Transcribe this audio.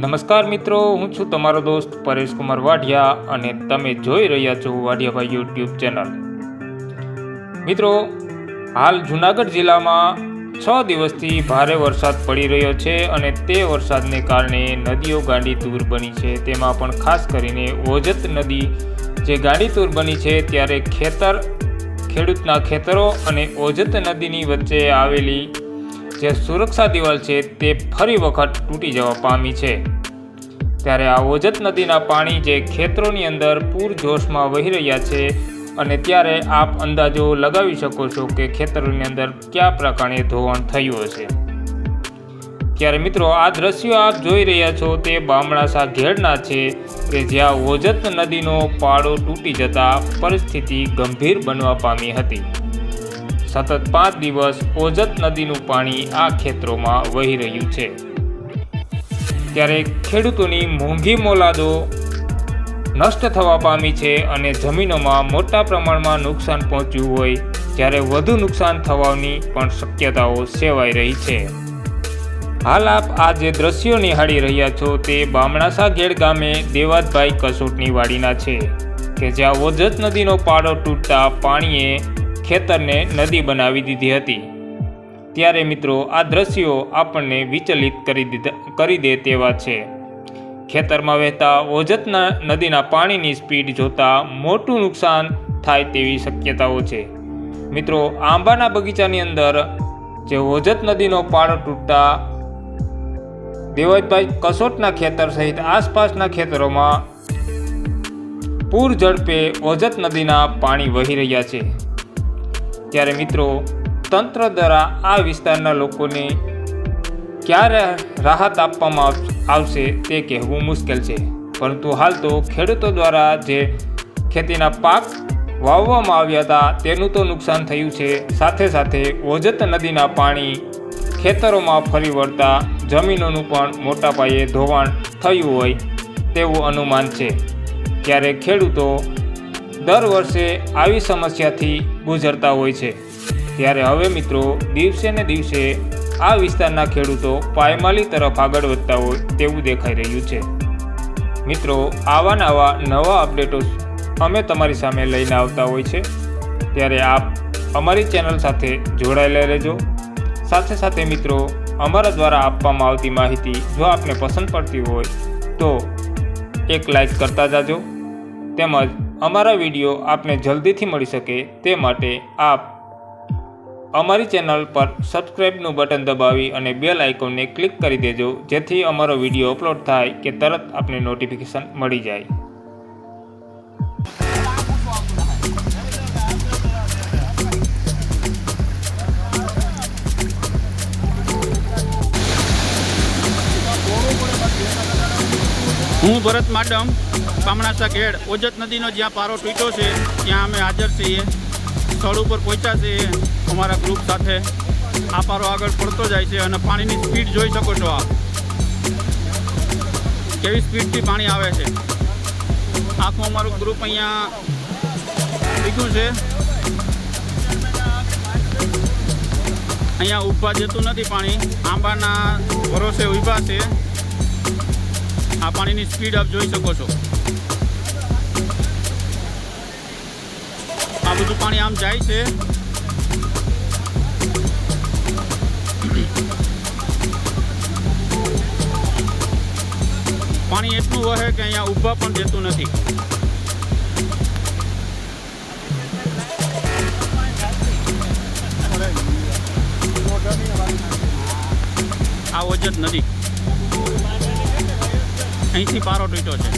નમસ્કાર મિત્રો, હું છું તમારો દોસ્ત પરેશ કુમાર વાઢિયા અને તમે જોઈ રહ્યા છો વાઢિયાભાઈ યુટ્યુબ ચેનલ. મિત્રો, હાલ જુનાગઢ જિલ્લામાં છ દિવસથી ભારે વરસાદ પડી રહ્યો છે અને તે વરસાદને કારણે નદીઓ ગાંડીતુર બની છે. તેમાં પણ ખાસ કરીને ઓજત નદી જે ગાંડીતુર બની છે ત્યારે ખેતર, ખેડૂતના ખેતરો અને ઓજત નદીની વચ્ચે આવેલી જે સુરક્ષા દિવાલ છે તે ફરી વખત તૂટી જવા પામી છે. ત્યારે આ ઓજત નદીના પાણી જે ખેતરોની અંદર પૂરજોશમાં વહી રહ્યા છે અને ત્યારે આપ અંદાજો લગાવી શકો છો કે ખેતરોની અંદર કયા પ્રકારે ધોવાણ થયું હશે. ત્યારે મિત્રો, આ દ્રશ્યો આપ જોઈ રહ્યા છો તે બામણાસા ઘેડના છે કે જ્યાં ઓજત નદીનો પાડો તૂટી જતા પરિસ્થિતિ ગંભીર બનવા પામી હતી. સતત પાંચ દિવસ ઓજત નદીનું પાણી આ ખેતરોમાં વહી રહ્યું છે. ત્યારે ખેડૂતોની મોંઘી મોલાદો નષ્ટ થવા પામી છે અને જમીનોમાં મોટા પ્રમાણમાં નુકસાન પહોંચ્યું હોય જ્યારે વધુ નુકસાન થવાની પણ શક્યતાઓ સેવાઈ રહી છે. હાલ આપ આ જે દ્રશ્યો નિહાળી રહ્યા છો તે બામણાસા ઘેડ ગામે દેવાતભાઈ કસોટની વાડીના છે, કે જ્યાં ઓજત નદીનો પાડો તૂટતા પાણીએ ખેતરને નદી બનાવી દીધી હતી. ત્યારે મિત્રો આ દ્રશ્યો આપણને વિચલિત કરી દીધા કરી દે તેવા છે. ખેતરમાં વહેતા ઓજતના નદીના પાણીની સ્પીડ જોતા મોટું નુકસાન થાય તેવી શક્યતાઓ છે. મિત્રો, આંબાના બગીચાની અંદર જે ઓજત નદીનો પાડો તૂટતા દેવતભાઈ કસોટના ખેતર સહિત આસપાસના ખેતરોમાં પૂર ઝડપે ઓજત નદીના પાણી વહી રહ્યા છે. ત્યારે મિત્રો, તંત્ર દ્વારા આ વિસ્તારના લોકોને ક્યારે રાહત આપવામાં આવશે તે કહેવું મુશ્કેલ છે. પરંતુ હાલ તો ખેડૂતો દ્વારા જે ખેતીના પાક વાવવામાં આવ્યા હતા, તેનું તો નુકસાન થયું છે. સાથે સાથે ઓજત નદીના પાણી ખેતરોમાં ફરી વળતા જમીનોનું પણ મોટા પાયે ધોવાણ થયું હોય તેવું અનુમાન છે. ત્યારે ખેડૂતો દર વર્ષે આવી સમસ્યાથી ગુજરતા હોય છે. ત્યારે હવે મિત્રો, દિવસે ને દિવસે આ વિસ્તારના ખેડૂતો પાયમાલી તરફ આગળ વધતા હોય તેવું દેખાઈ રહ્યું છે. મિત્રો, આવા નવા નવા અપડેટો અમે તમારી સામે લઈને આવતા હોય છે. ત્યારે આપ અમારી ચેનલ સાથે જોડાયેલા રહેજો. સાથે સાથે મિત્રો, અમારા દ્વારા આપવામાં આવતી માહિતી જો આપને પસંદ પડતી હોય તો એક લાઈક કરતા જાજો. તેમજ અમારા વીડિયો આપને જલ્દીથી મળી શકે તે માટે આપ અમારી ચેનલ પર સબસ્ક્રાઈબનું બટન દબાવી અને બેલ આઇકોનને ક્લિક કરી દેજો, જેથી અમારો વીડિયો અપલોડ થાય કે તરત આપને નોટિફિકેશન મળી જાય. હું ભરત માડમ પામણાસા ખેડ ઓજત નદીનો જ્યાં પારો તૂટ્યો છે, ત્યાં અમે હાજર છીએ. સ્થળ ઉપર પહોંચ્યા છીએ અમારા ગ્રુપ સાથે. આ પારો આગળ પડતો જાય છે અને પાણીની સ્પીડ જોઈ શકો છો આપ. કેવી સ્પીડથી પાણી આવે છે. આખું અમારું ગ્રુપ અહીંયા ભેગું છે. અહીંયા ઊભા જતું નથી પાણી. આંબાના ભરોસે ઊભા છે. આ પાણીની સ્પીડ આપ જોઈ શકો છો. આ બધું પાણી આમ જાય છે. પાણી એટલું વહે કે અહીંયા ઊભા પણ જતું નથી. આ ઓજત નદી અહીંથી પારો તૂટ્યો છે.